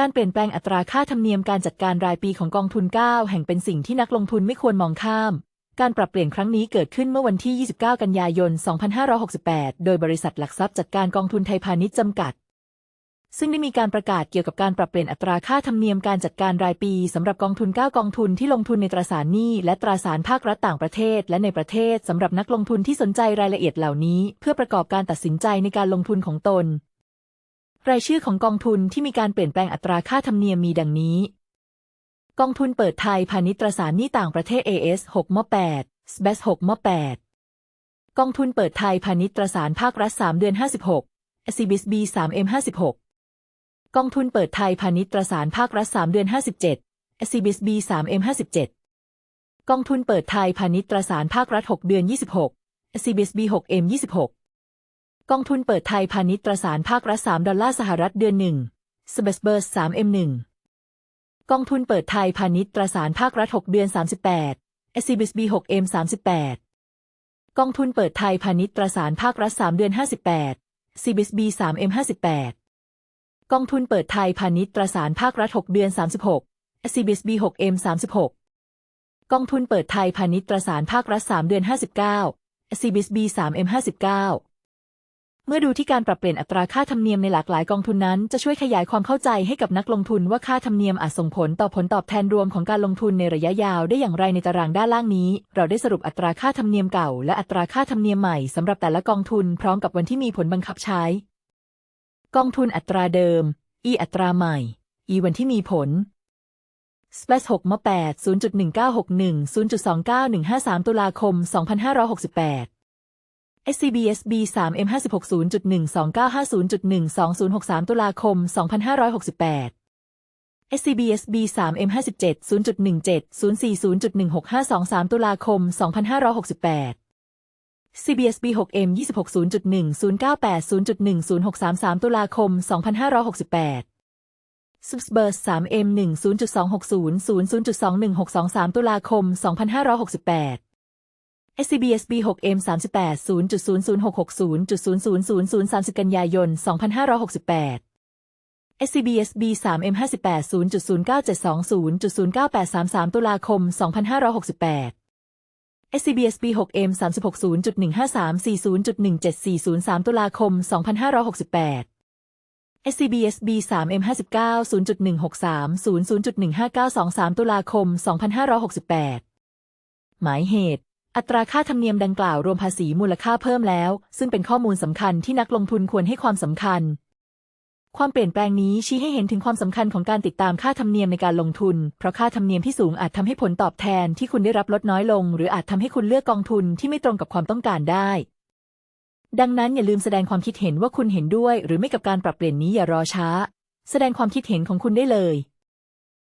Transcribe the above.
การเปลี่ยนแปลงอัตราค่าธรรมเนียมการจัดการรายปีของกองทุน 9 แห่งเป็นสิ่งที่นักลงทุนไม่ควรมองข้าม การปรับเปลี่ยนครั้งนี้เกิดขึ้นเมื่อวันที่ 29 กันยายน 2568 โดยบริษัทหลักทรัพย์จัดการกองทุนไทยพาณิชย์จำกัด ซึ่งได้มีการประกาศเกี่ยวกับการปรับเปลี่ยนอัตราค่าธรรมเนียมการจัดการรายปีสำหรับกองทุน 9 กองทุนที่ลงทุนในตราสารหนี้และตราสารภาครัฐต่างประเทศ และในประเทศสำหรับนักลงทุนที่สนใจรายละเอียดเหล่านี้ เพื่อประกอบการตัดสินใจในการลงทุนของตน รายชื่อของกองทุนที่มีการเปลี่ยนแปลงอัตราค่าธรรมเนียมมีดังนี้ กองทุนเปิดไทยพาณิชย์ตราสารหนี้ต่างประเทศ AS 6ม8 SBES 6ม8กองทุนเปิดไทยพาณิชย์ตราสารภาครัฐ 3 เดือน 56 SCBS B 3 M 56กองทุนเปิดไทยพาณิชย์ตราสารภาครัฐ 3 เดือน 57 SCBS B 3 M 57กองทุนเปิดไทยพาณิชย์ตราสารภาครัฐ 6 เดือน 26 SCBS B 6 M 26 กองทุนเปิดไทยพาณิชย์ตราสารภาครัฐ3ดอลลาร์สหรัฐเดือน1 s b e s b u r s 3 M 1กองทุนเปิดไทยพาณิชย์ตราสารภาครัฐ6เดือน 38 SCBS B 6 M 38กองทุนเปิดไทยพาณิชย์ตราสารภาครัฐ3เดือน 58 CBS B 3 M 58กองทุนเปิดไทยพาณิชย์ตราสารภาครัฐ6เดือน 36 CBS B 6 M 36กองทุนเปิดไทยพาณิชย์ตราสารภาครัฐ3เดือน 59 CBS B 3 M 59 เมื่อดูที่การปรับเปลี่ยนอัตราค่าธรรมเนียมในหลากหลายกองทุนนั้น จะช่วยขยายความเข้าใจให้กับนักลงทุนว่าค่าธรรมเนียมอาจส่งผลต่อผลตอบแทนรวมของการลงทุนในระยะยาวได้อย่างไรในตารางด้านล่างนี้ เราได้สรุปอัตราค่าธรรมเนียมเก่า และอัตราค่าธรรมเนียมใหม่สำหรับแต่ละกองทุนพร้อมกับวันที่มีผลบังคับใช้ กองทุนอัตราเดิม E อัตราใหม่ E วันที่มีผล SPLAS 6ม8 0.1961 0.29153 ตุลาคม 2568 SCBS B 3 M 56 0.1295 0.12063 ตุลาคม 2568 SCBS B 3 M 57 0.17 040.16523 ตุลาคม 2568 CBS B 6 M 26 0.1098 0.10633 ตุลาคม 2568 Subsburst 3 M 1 0.260 0.21623 ตุลาคม 2568 SCBS B6M 38 0 0 0 6 6 0 0 0 0 0 30 กันยายน 2568 SCBS B3M 58 0.0972 0.09833 ตุลาคม 2568 SCBS B6M 36 0.153 40.17403 ตุลาคม 2568 SCBS B3M 59 0.163 00.15923 ตุลาคม 2568 หมายเหตุ อัตราค่าธรรมเนียมดังกล่าวรวมภาษีมูลค่าเพิ่มแล้ว ซึ่งเป็นข้อมูลสำคัญที่นักลงทุนควรให้ความสำคัญ ความเปลี่ยนแปลงนี้ชี้ให้เห็นถึงความสำคัญของการติดตามค่าธรรมเนียมในการลงทุน เพราะค่าธรรมเนียมที่สูงอาจทำให้ผลตอบแทนที่คุณได้รับลดน้อยลง หรืออาจทำให้คุณเลือกกองทุนที่ไม่ตรงกับความต้องการได้ ดังนั้นอย่าลืมแสดงความคิดเห็นว่าคุณเห็นด้วย หรือไม่กับการปรับเปลี่ยนนี้อย่ารอช้า แสดงความคิดเห็นของคุณได้เลย